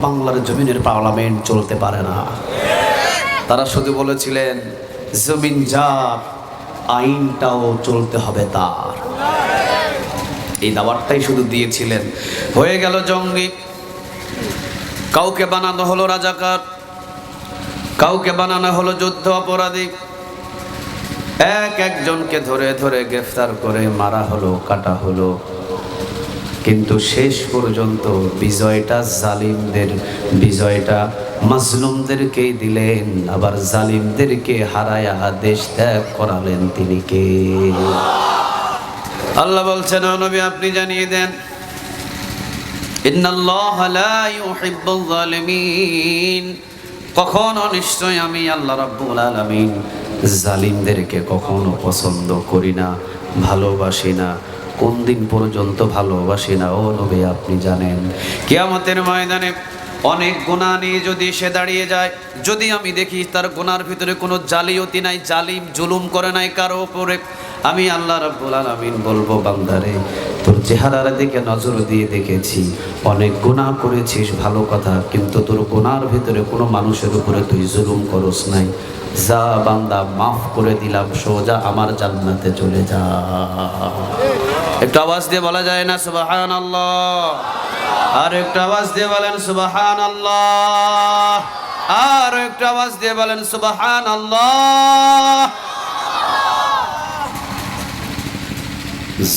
বাংলার জমিনের পার্লামেন্ট চলতে পারে না। তারা শুধু বলেছিলেন, জমিন যার আইনটাও চলতে হবে তার। এই দাবারটাই শুধু দিয়েছিলেন। হয়ে গেল জঙ্গি। কাউকে বানানো হলো রাজাকার, কাউকে বানানো হলো যুদ্ধ অপরাধী। এক একজনকে ধরে ধরে গ্রেফতার করে মারা হলো, কাটা হলো। কিন্তু শেষ পর্যন্ত বিজয়টা জালিমদের, বিজয়টা মাজলুমদেরকেই দিলেন, আবার জালিমদেরকে হারায়া দেশ ত্যাগ করালেন তিনি কে? আল্লাহ বলছেন নবী, আপনি জানিয়ে দেন কখনো নিশ্চয় আমি আল্লাহ রাব্বুল আলামিন জালিমদেরকে কখনো পছন্দ করি না, ভালোবাসি না কোন দিন পর্যন্ত ভালোবাসি না? ও নবী, আপনি জানেন। কিয়ামতের ময়দানে অনেক গুণা নিয়ে যদি সে দাঁড়িয়ে যায়, যদি আমি দেখি তার গুনার ভিতরে কোনো জালিয়তি নাই, জালিম, জুলুম করে নাই কারও ওপরে আমি আল্লাহ রাব্বুল আলামিন বলব, বান্দারে, তোর চেহারার দিকে নজর দিয়ে দেখেছি। অনেক গুনাহ করেছিস, ভালো কথা, কিন্তু তোর গুনার ভিতরে কোনো মানুষের উপরে তুই জুলুম করস নাই। যা বান্দা, মাফ করে দিলাম, সোজা আমার জান্নাতে চলে যা। একটু আওয়াজ দিয়ে বলা যায় না সুবাহান আল্লাহ আর একটু আওয়াজ দিয়ে বলেন সুবাহান আল্লাহ আর একটু আওয়াজ দিয়ে বলেন সুবাহান আল্লাহ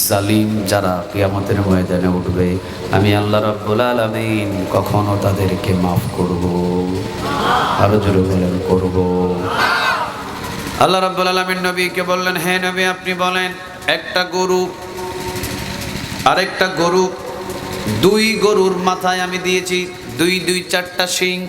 জালিম যারা কিয়ামতের ময়দানে উঠবে, আমি আল্লাহ রাব্বুল আলামিন কখনো তাদেরকে মাফ করব, আরও জোরে বলেন, করব। আল্লাহ রাব্বুল আলামিন নবীকে বললেন, হে নবী, আপনি বলেন, একটা গরু আরেকটা গরু, দুই গরুর মাথায় আমি দিয়েছি, দুই দুই, চারটা শিং।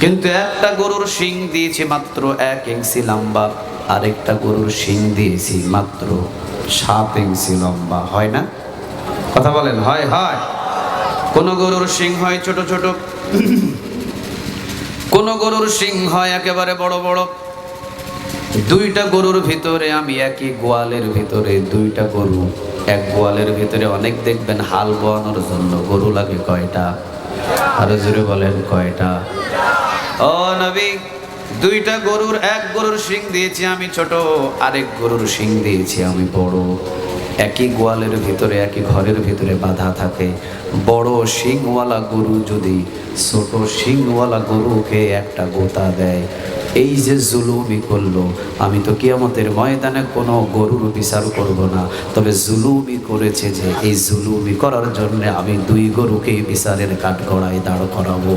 কিন্তু একটা গরুর শিং দিয়েছি মাত্র এক ইঞ্চি লম্বা, আরেকটা গরুর শিং দিয়েছি মাত্র সাত ইঞ্চি লম্বা। হয় না? কথা বলেন, হয় হয়। কোন গরুর শিং হয় ছোট ছোট। কোন গরুর শিং হয় একেবারে বড় বড়। দুইটা গরুর ভিতরে আমি একই গোয়ালের ভিতরে, দুইটা গরু। এক গোয়ালের ভিতরে অনেক দেখবেন হাল বোয়ানোর জন্য গরু লাগে কয়টা? আরও জোরে বলেন কয়টা? ও নবী, দুইটা গরুর, এক গরুর শিং দিয়েছি আমি ছোট, আরেক গরুর শিং দিয়েছি আমি বড়। একই গোয়ালের ভিতরে, একই ঘরের ভিতরে বাধা থাকে। বড় শিংওয়ালা গরু যদি ছোট শিংওয়ালা গরুকে একটা গোতা দেয় এই যে জুলুমি করল, আমি তো কিয়ামতের ময়দানে কোনো গরুর বিচার করব না। তবে জুলুমি করেছে যে, এই জুলুমি করার জন্য আমি দুই গরুকে বিচারের কাঠ গড়ায় দাঁড় করাবো।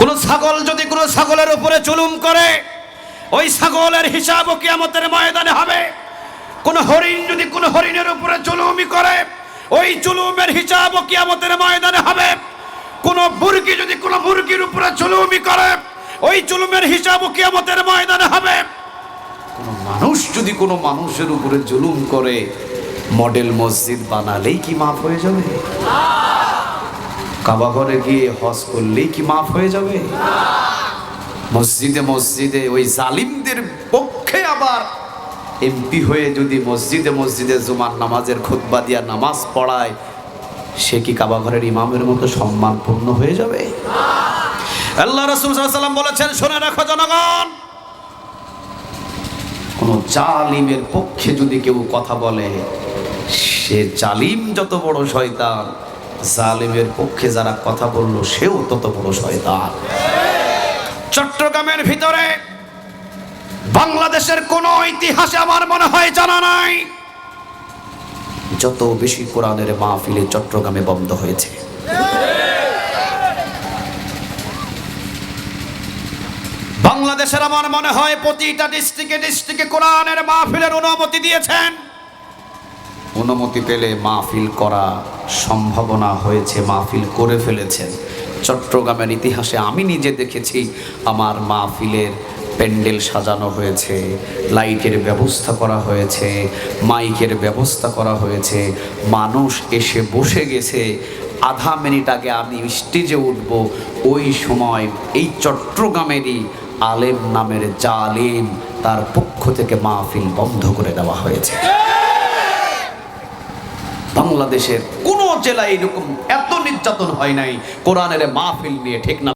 কোন ছাগল যদি কোনো ছাগলের উপরে জুলুম করে, ওই ছাগলের হিসাবও কিয়ামতের ময়দানে হবে। কোন হরিণ যদি কোন হরিণের উপরে জুলুমি করে, ওই জুলুমের হিসাবও কিয়ামতের ময়দানে হবে। কোন মুরগি যদি কোন মুরগির উপরে জুলুমি করে, ওই জুলুমের হিসাবও কিয়ামতের ময়দানে হবে। কোন মানুষ যদি কোনো মানুষের উপরে জুলুম করে, মডেল মসজিদ বানালেই কি মাফ হয়ে যাবে? কাবা ঘরে গিয়ে হজ করলেই কি মাফ হয়ে যাবে? মসজিদে মসজিদে ওই জালিমদের পক্ষে আবার এমপি হয়ে যদি মসজিদে মসজিদে জুমার নামাজের খুতবা দিয়া নামাজ পড়ায় সে কি কাবা ঘরের ইমামের মতো সম্মানপূর্ণ হয়ে যাবে? আল্লাহ রসুল সাল্লাম বলেছেন, শুনে রাখো জনগণ, কোন জালিমের পক্ষে যদি কেউ কথা বলে, সে জালিম যত বড় শয়তান, জালিমের পক্ষে যারা কথা বলল, সেও তত বড় শয়তান। চট্টগ্রামের ভিতরে বাংলাদেশের কোন ইতিহাসে আমার মনে হয় জানা নাই। যত বেশি কোরআনের মাহফিলে চট্টগ্রামে বন্ধ হয়েছে। বাংলাদেশের আমার মনে হয় প্রতিটা ডিস্ট্রিক্টে ডিস্ট্রিক্টে কোরআনের মাহফিলের অনুমতি দিয়েছেন। অনুমতি পেলে মাহফিল করা সম্ভাবনা হয়েছে, মাহফিল করে ফেলেছেন। চট্টগ্রামের ইতিহাসে আমি নিজে দেখেছি আমার মাহফিলের প্যান্ডেল সাজানো হয়েছে, লাইটের ব্যবস্থা করা হয়েছে, মাইকের ব্যবস্থা করা হয়েছে, মানুষ এসে বসে গেছে। আধা মিনিট আগে আমি স্টেজে উঠব, ওই সময় এই চট্টগ্রামেরই আলেম নামের জালেম তার পক্ষ থেকে মাহফিল বন্ধ করে দেওয়া হয়েছে। বাংলাদেশের কোনো জেলায় এরকম এত নির্যাতন হয় নাই, কোরআনের মাহফিল নিয়ে ঠিক না।